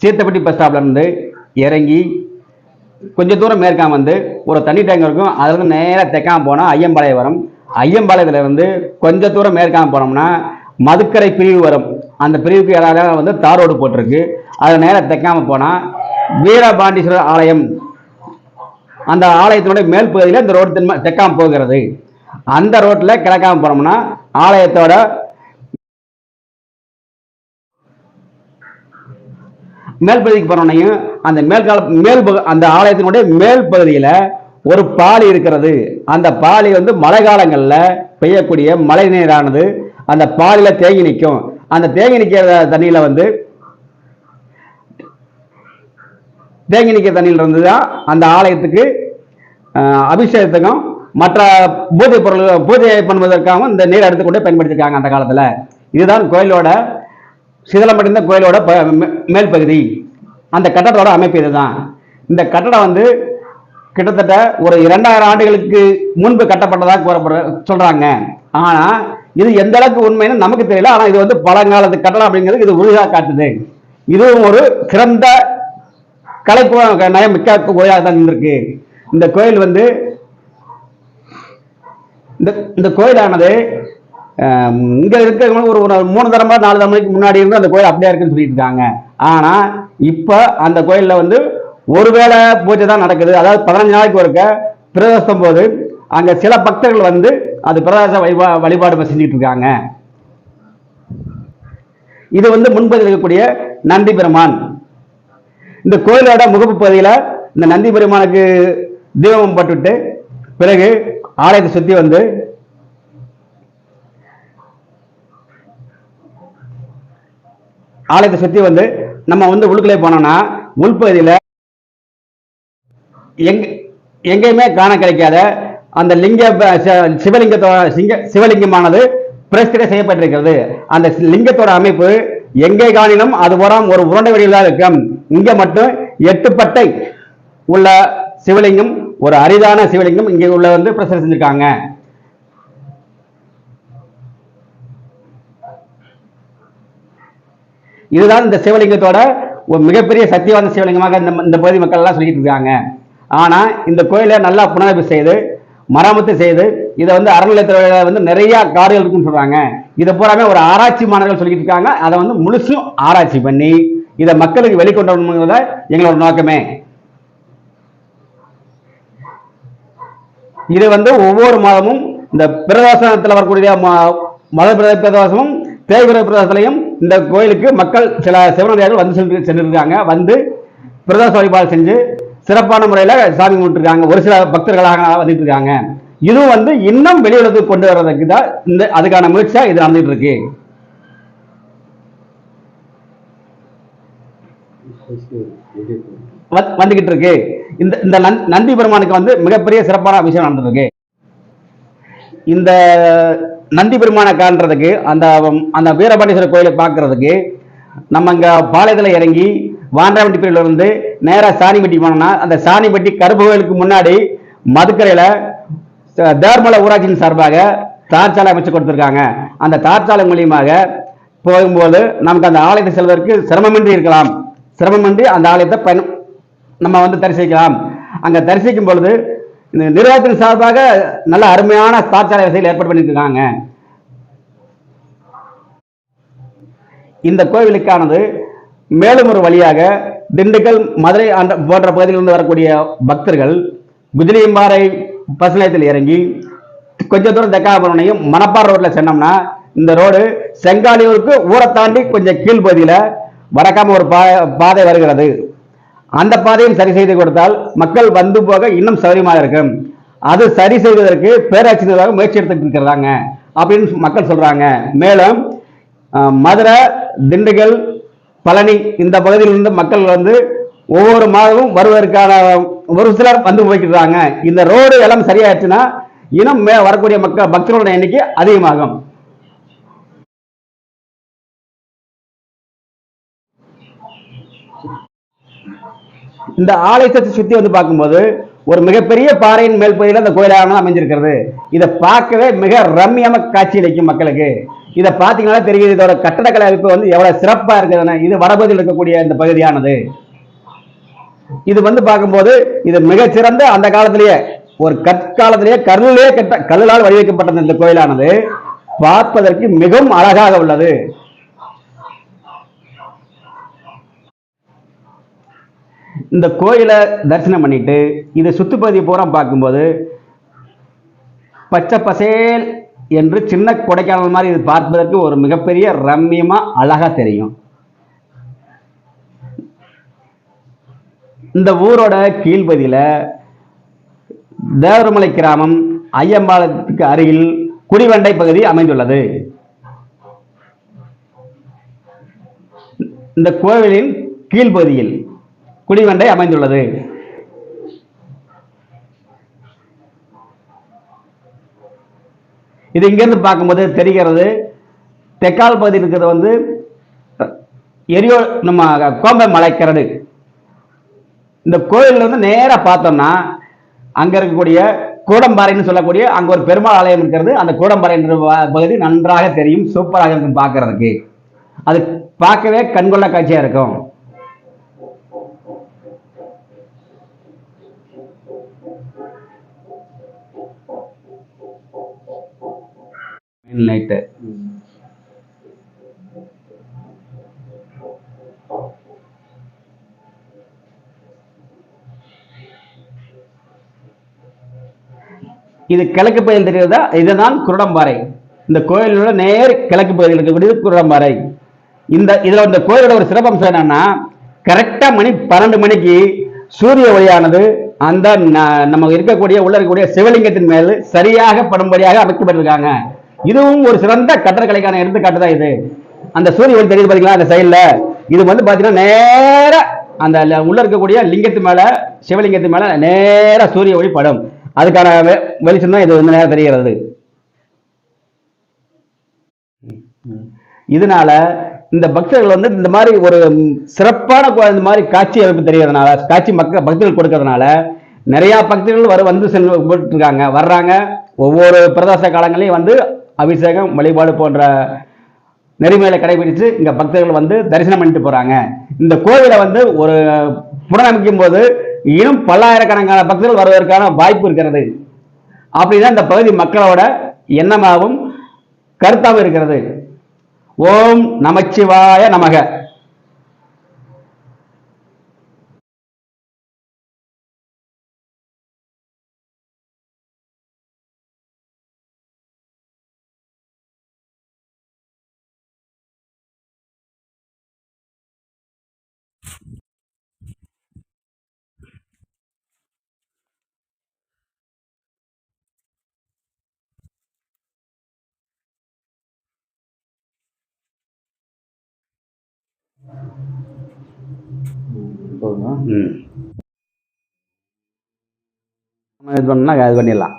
Seethapatti bus ஸ்டாப்லேருந்து இறங்கி கொஞ்சம் தூரம் மேற்காம வந்து ஒரு தண்ணி டேங்க் இருக்கும். அதுலேருந்து நேராக தெக்காம போனால் ஐயம்பாளையம் வரும் ஐயம்பாளையத்துலேருந்து கொஞ்சம் தூரம் மேற்காம போனோம்னா மதுக்கரை பிரிவு வரும். அந்த பிரிவுக்கு யாராவது வந்து தார் ரோடு போட்டிருக்கு. அதில் நேராக தைக்காமல் போனால் வீரபாண்டீஸ்வரர் ஆலயம். அந்த ஆலயத்தினுடைய மேல் பகுதியில் இந்த ரோடு தென்ம தெக்காம போகிறது. அந்த ரோட்டில் கிழக்காம போனோம்னா ஆலயத்தோட மேல் பகுதிக்கு போனோன்னையும் அந்த மேல்கால மேல் அந்த ஆலயத்தினுடைய மேல் பகுதியில் ஒரு பாலி இருக்கிறது. அந்த பாலி வந்து மழை காலங்களில் பெய்யக்கூடிய மழை நீரானது அந்த பாலியில் தேங்கி நிற்கும். அந்த தேங்கி நிற்கிற தண்ணியில் வந்து தேங்கி நிற்கிற தண்ணியில் இருந்து தான் அந்த ஆலயத்துக்கு அபிஷேகத்துக்கும் மற்ற பூஜை பொருள் பூஜை பண்ணுவதற்காகவும் இந்த நீரை எடுத்துக்கொண்டே பயன்படுத்தியிருக்காங்க அந்த காலத்தில். இதுதான் கோயிலோட சிதலமடைந்த கோயிலோட ப- மே- மேல் பகுதி. அந்த கட்டடத்தோட அமைப்பு இதுதான். இந்த கட்டடம் வந்து கிட்டத்தட்ட ஒரு இரண்டாயிரம் ஆண்டுகளுக்கு முன்பு கட்டப்பட்டதாக கூறப்பட சொல்றாங்க. ஆனால் இது எந்த அளவுக்கு உண்மைன்னு நமக்கு தெரியல. ஆனால் இது வந்து பழங்காலத்து கட்டடம் அப்படிங்கிறது இது உறுதியாக காட்டுது. இதுவும் ஒரு சிறந்த கலைப்பு நயம் மிக்க கோயிலாக தான் இருந்திருக்கு. இந்த கோயில் வந்து இந்த இந்த கோயிலானது இங்கே இருக்கிறவங்க ஒரு ஒரு மூணு தரமா நாலு தலைமுறைக்கு முன்னாடி இருந்து அந்த கோயில் அப்படியே இருக்குன்னு சொல்லிட்டு இருக்காங்க ஆனால் இப்போ அந்த கோயிலில் வந்து ஒருவேளை பூஜை தான் நடக்குது. அதாவது பதினஞ்சு நாளைக்கு ஒருக்க பிரதோஷம் போது அங்கே சில பக்தர்கள் வந்து அது பிரதோஷ வழிபா வழிபாடு செஞ்சுட்டு இருக்காங்க. இது வந்து முன்பதில் இருக்கக்கூடிய நந்தி பெருமான். இந்த கோயிலோட முகப்பு பகுதியில் இந்த நந்தி பெருமானுக்கு தீபம் பட்டுவிட்டு பிறகு ஆலயத்தை சுற்றி வந்து ஆலயத்தை சுற்றி வந்து நம்ம வந்து உள்ளுக்குள்ளே போனோம்னா உள்பகுதியில் எங் எங்கேயுமே காண கிடைக்காத அந்த லிங்க சிவலிங்கத்தோட சிங்க சிவலிங்கமானது பிரஸ்திட செய்யப்பட்டிருக்கிறது. அந்த சி- லிங்கத்தோட அமைப்பு எங்கே காணினும் அது போறாம் ஒரு உருண்டை வடிவில் இருக்கும். இங்க மட்டும் எட்டு பட்டை உள்ள சிவலிங்கம் ஒரு அரிதான சிவலிங்கம் இங்கே உள்ள வந்து பிரஸ்திட செஞ்சிருக்காங்க. இதுதான் இந்த சிவலிங்கத்தோட ஒரு மிகப்பெரிய சக்தி சிவலிங்கமாக இந்த இந்த பகுதி மக்கள் எல்லாம் சொல்லிட்டு இருக்காங்க. ஆனா இந்த கோயிலை நல்லா புனரமைப்பு செய்து மராமத்து செய்து இதை வந்து அறநிலையத்துறையில வந்து நிறைய காடுகள் இருக்குன்னு சொல்றாங்க. இதை பூராமே ஒரு ஆராய்ச்சி மாணவர்கள் சொல்லிட்டு இருக்காங்க. அதை வந்து முழுசும் ஆராய்ச்சி பண்ணி இதை மக்களுக்கு வெளிக்கொண்டு வரணுங்கிறத எங்களோட நோக்கமே. இது வந்து ஒவ்வொரு மாதமும் இந்த பிரதோஷத்தில் வரக்கூடிய ம- மத பிரத பிரதோஷமும் தேய்பிர பிரதோஷத்திலையும் இந்த கோயிலுக்கு மக்கள் சில சிவனடியார்கள் வந்து சென்று சென்றிருக்காங்க. வந்து பிரதோஷ வழிபாடு செஞ்சு சிறப்பான முறையில் சாமி கும்பிட்டுருக்காங்க. ஒரு சில பக்தர்களாக வந்துட்டு இருக்காங்க இதுவும் வந்து இன்னும் வெளியுலகத்துக்கு கொண்டு வர்றதுக்கு தான் இந்த அதுக்கான முயற்சியாக இது நடந்துட்டு இருக்கு வந்துகிட்டு இருக்கு இந்த இந்த நந்தி பெருமானுக்கு வந்து மிகப்பெரிய சிறப்பான விஷயம் நடந்திருக்கு இந்த நந்தி பெருமானை காண்றதுக்கு அந்த அந்த வீரபாண்டீஸ்வரர் கோயிலை பார்க்கறதுக்கு நம்ம இங்கே பாளையத்தில் இறங்கி வாண்டாவட்டி பிரிவில் இருந்து நேராக சாணிப்பட்டி போனோம்னா அந்த சாணிப்பட்டி கருப்பு கோயிலுக்கு முன்னாடி மதுக்கரையில் தேர்மலை ஊராட்சியின் சார்பாக தார்ச்சாலை அமைச்சு கொடுத்துருக்காங்க. அந்த தார்ச்சாலை மூலியமாக போகும்போது நமக்கு அந்த ஆலயத்தை செல்வதற்கு சிரமமின்றி இருக்கலாம். சிரமமின்றி அந்த ஆலயத்தை பயன் நம்ம வந்து தரிசிக்கலாம். அங்கே தரிசிக்கும் பொழுது இந்த நிர்வாகத்தின் சார்பாக நல்ல அருமையான தார்ச்சாலை வசதிகள் ஏற்பாடு பண்ணியிருக்காங்க. இந்த கோவிலுக்கானது மேலும் ஒரு வழியாக திண்டுக்கல் மதுரை போன்ற பகுதியிலிருந்து வரக்கூடிய பக்தர்கள் குதிரையம்பாறை பஸ் நிலையத்தில் இறங்கி கொஞ்சம் தூரம் தெக்காபுரனையும் மணப்பாறை ரோட்ல சென்னோம்னா இந்த ரோடு செங்காலியூருக்கு ஊரை தாண்டி கொஞ்சம் கீழ்பகுதியில் வடக்காம ஒரு பா பாதை வருகிறது. அந்த பாதையும் சரி செய்து கொடுத்தால் மக்கள் வந்து போக இன்னும் சௌகரியமாக இருக்கும். அது சரி செய்வதற்கு பேராட்சி நிர்வாகம் முயற்சி எடுத்துட்டு இருக்கிறாங்க அப்படின்னு மக்கள் சொல்றாங்க. மேலும் மதுரை திண்டுக்கல் பழனி இந்த பகுதியிலிருந்து மக்கள் வந்து ஒவ்வொரு மாதமும் வருவதற்கான ஒரு சிலர் வந்து போய்க்கிறாங்க இந்த ரோடு எல்லாம் சரியாயிடுச்சுன்னா இன்னும் மே வரக்கூடிய மக்கள் பக்தர்களோட எண்ணிக்கை அதிகமாகும். இந்த ஆலயத்தை சுற்றி வந்து பார்க்கும்போது ஒரு மிகப்பெரிய பாறையின் மேல் பகுதியில் அந்த கோயிலாக அமைஞ்சிருக்கிறது. இதை பார்க்கவே மிக ரம்யமாக காட்சி அளிக்கும் மக்களுக்கு. இதை பார்த்தீங்கன்னா தெரியுது இதோட கட்டடக்கலை அமைப்பு வந்து எவ்வளவு சிறப்பாக இருக்குதுன்னு. இது வடபகுதியில் இருக்கக்கூடிய இந்த பகுதியானது. இது வந்து பார்க்கும்போது இது மிகச்சிறந்த அந்த காலத்திலேயே ஒரு கற்காலத்திலேயே கல்லிலே கட்ட கல்லால் வடிவமைக்கப்பட்ட இந்த கோயிலானது. பார்ப்பதற்கு மிகவும் அழகாக உள்ளது. இந்த கோயிலை தரிசனம் பண்ணிட்டு இது சுத்துப்பகுதி பூரா பார்க்கும்போது பச்சை பசேல் என்று சின்ன கொடைக்கானல் மாதிரி இது பார்ப்பதற்கு ஒரு மிகப்பெரிய ரம்மியமாக அழகாக தெரியும். இந்த ஊரோட கீழ்பதியில் தேவரமலை கிராமம் ஐயம்பாலத்துக்கு அருகில் குடிவண்டை பகுதி அமைந்துள்ளது. இந்த கோவிலின் கீழ்ப்பகுதியில் குடிவண்டை அமைந்துள்ளது. இது இங்கிருந்து பார்க்கும்போது தெரிகிறது தெற்கால் பகுதி இருக்கிறது வந்து எரியோ நம்ம கோம்பை மலைக்கரடு. இந்த கோயிலில் வந்து நேராக பார்த்தோம்னா அங்கே இருக்கக்கூடிய கூடம்பாறைன்னு சொல்லக்கூடிய அங்கே ஒரு பெருமாள் ஆலயம் இருக்கிறது. அந்த கூடம்பாறை என்ற பகுதி நன்றாக தெரியும் சூப்பராக இருக்கும் பார்க்கறதுக்கு. அது பார்க்கவே கண்கொள்ள காட்சியாக இருக்கும். நைட்டு இது கிழக்கு பகுதியில் தெரிகிறதா? இதுதான் குருடம்பாறை இந்த கோயிலோட நேர் கிழக்கு பகுதியில் இருக்கக்கூடியது குருடம்பாறை இந்த இதுல இந்த கோயிலோட ஒரு சிறப்பம்சம் என்னன்னா கரெக்டா மணி பன்னெண்டு மணிக்கு சூரிய ஒளியானது அந்த நம்ம இருக்கக்கூடிய உள்ள இருக்கக்கூடிய சிவலிங்கத்தின் மேல் சரியாக படும்படியாக அமைக்கப்பட்டிருக்காங்க இதுவும் ஒரு சிறந்த கட்டடக்கலைக்கான எடுத்துக்காட்டு தான் இது. அந்த சூரிய ஒளி தெரியுது பார்த்தீங்களா அந்த சைடில் இது வந்து பார்த்தீங்கன்னா நேராக அந்த உள்ள இருக்கக்கூடிய லிங்கத்து மேலே சிவலிங்கத்து மேலே நேராக சூரிய ஒளி படும். அதுக்கான வெ- வெளிச்சம் தான் இது வந்து நேரம் தெரிகிறது. இதனால இந்த பக்தர்கள் வந்து இந்த மாதிரி ஒரு சிறப்பான கோ- இந்த மாதிரி காட்சி அமைப்பு தெரியறதுனால காட்சி மக்கள் பக்தர்கள் கொடுக்கறதுனால நிறைய பக்தர்கள் வர வந்து சென்று போட்டு இருக்காங்க வர்றாங்க. ஒவ்வொரு பிரதோஷ காலங்களையும் வந்து அபிஷேகம் வழிபாடு போன்ற நெறிமுறைகளை கடைபிடித்து இங்கே பக்தர்கள் வந்து தரிசனம் பண்ணிட்டு போகிறாங்க இந்த கோவிலை வந்து ஒரு புனரமைக்கும் போது இன்னும் பல்லாயிரக்கணக்கான பக்தர்கள் வருவதற்கான வாய்ப்பு இருக்கிறது. அப்படிதான் இந்த பகுதி மக்களோட எண்ணமாகவும் கருத்தாகவும் இருக்கிறது. ஓம் நமச்சிவாய நமக. போதுமா? ம். நம்ம இது அது பண்ணிடலாம்.